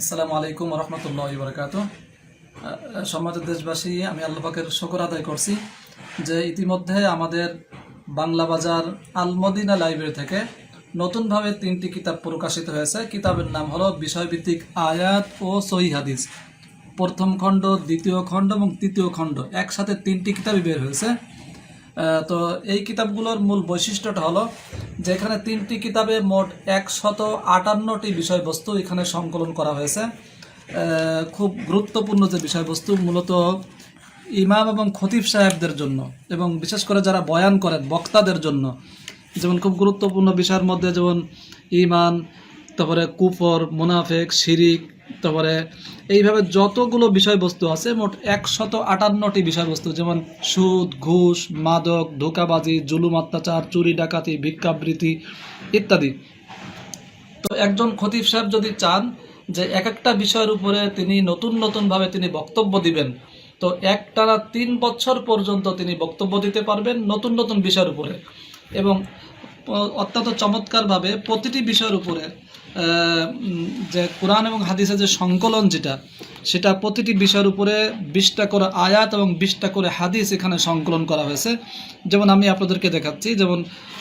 আসসালামু আলাইকুম রহমতুল্লাহ বরকাত সম্মানিত দেশবাসী, আমি আল্লাহ পাকের শকর আদায় করছি যে ইতিমধ্যে আমাদের বাংলা বাজার আলমদিনা লাইব্রেরি থেকে নতুনভাবে তিনটি কিতাব প্রকাশিত হয়েছে। কিতাবের নাম হলো বিষয়ভিত্তিক আয়াত ও সহি হাদিস। প্রথম খণ্ড, দ্বিতীয় খণ্ড এবং তৃতীয় খণ্ড একসাথে তিনটি কিতাবই বের হয়েছে। তো এই কিতাবগুলোর মূল বৈশিষ্ট্যটা হলো যে এখানে তিনটি কিতাবে মোট একশত আটান্নটি বিষয়বস্তু এখানে সংকলন করা হয়েছে। খুব গুরুত্বপূর্ণ যে বিষয়বস্তু মূলত ইমাম এবং খতিব সাহেবদের জন্য এবং বিশেষ করে যারা বয়ান করেন, বক্তাদের জন্য। যেমন খুব গুরুত্বপূর্ণ বিষয়ের মধ্যে যেমন ইমান তারপরে কুফর, মুনাফেক, শিরিক, তারপরে এইভাবে যতগুলো বিষয়বস্তু আছে, মোট একশত আটান্নটি বিষয়বস্তু, যেমন সুদ, ঘুষ, মাদক, ধোকাবাজি, জুলুম, অত্যাচার, চুরি, ডাকাতি, ভিক্ষাবৃত্তি ইত্যাদি। তো একজন খতিব সাহেব যদি চান যে এক একটা বিষয়ের উপরে তিনি নতুন নতুনভাবে তিনি বক্তব্য দিবেন, তো একটানা তিন বছর পর্যন্ত তিনি বক্তব্য দিতে পারবেন নতুন নতুন বিষয়ের উপরে। এবং অত্যন্ত চমৎকারভাবে প্রতিটি বিষয়ের উপরে যে কোরআন এবং হাদিসের যে সংকলন যেটা, সেটা প্রতিটি বিষয়ের উপরে বিশটা করে আয়াত এবং বিশটা করে হাদিস এখানে সংকলন করা হয়েছে। যেমন আমি আপনাদেরকে দেখাচ্ছি, যেমন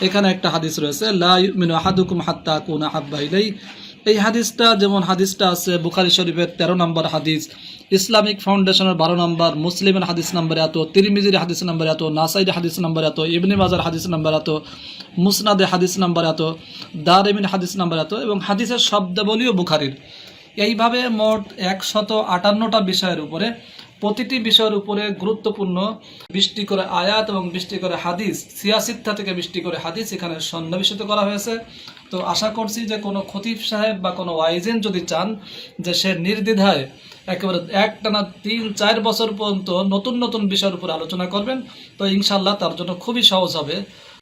এখানে একটা হাদিস রয়েছে, লা ইউমিনু আহাদুকুম হাত্তা কুনা হাব্বা ইলাই এই হাদিসটা, যেমন হাদিসটা আছে বুখারি শরীফের তেরো নম্বর হাদিস ইসলামিক ফাউন্ডেশনের বারো নম্বর, মুসলিমের হাদিস নাম্বার এত, তিরমিজির হাদিস নাম্বার এত, নাসাইর হাদিস নাম্বার এত, ইবনে মাজার হাদিস নাম্বার এত মুসনাদে হাদিস নাম্বার এত দারেমিন হাদিস নাম্বার এত এবং হাদিসের শব্দাবলীও বুখারির। এইভাবে মোট একশত আটান্নটা বিষয়ের উপরে প্রতিটি বিষয়ের উপরে গুরুত্বপূর্ণ, বৃষ্টি করে আয়াত এবং বৃষ্টি করে হাদিস সিয়াসিত্তা থেকে বৃষ্টি করে হাদিস এখানে সন্নিবেশিত করা হয়েছে। তো আশা করছি যে কোনো খতিব সাহেব বা কোনো ওয়াইজেন যদি চান যে সে নির্দ্বিধায় একেবারে একটানা তিন, চার বছর পর্যন্ত নতুন নতুন বিষয়ের উপরে আলোচনা করবেন, তো ইনশাল্লাহ তার জন্য খুবই সহজ হবে।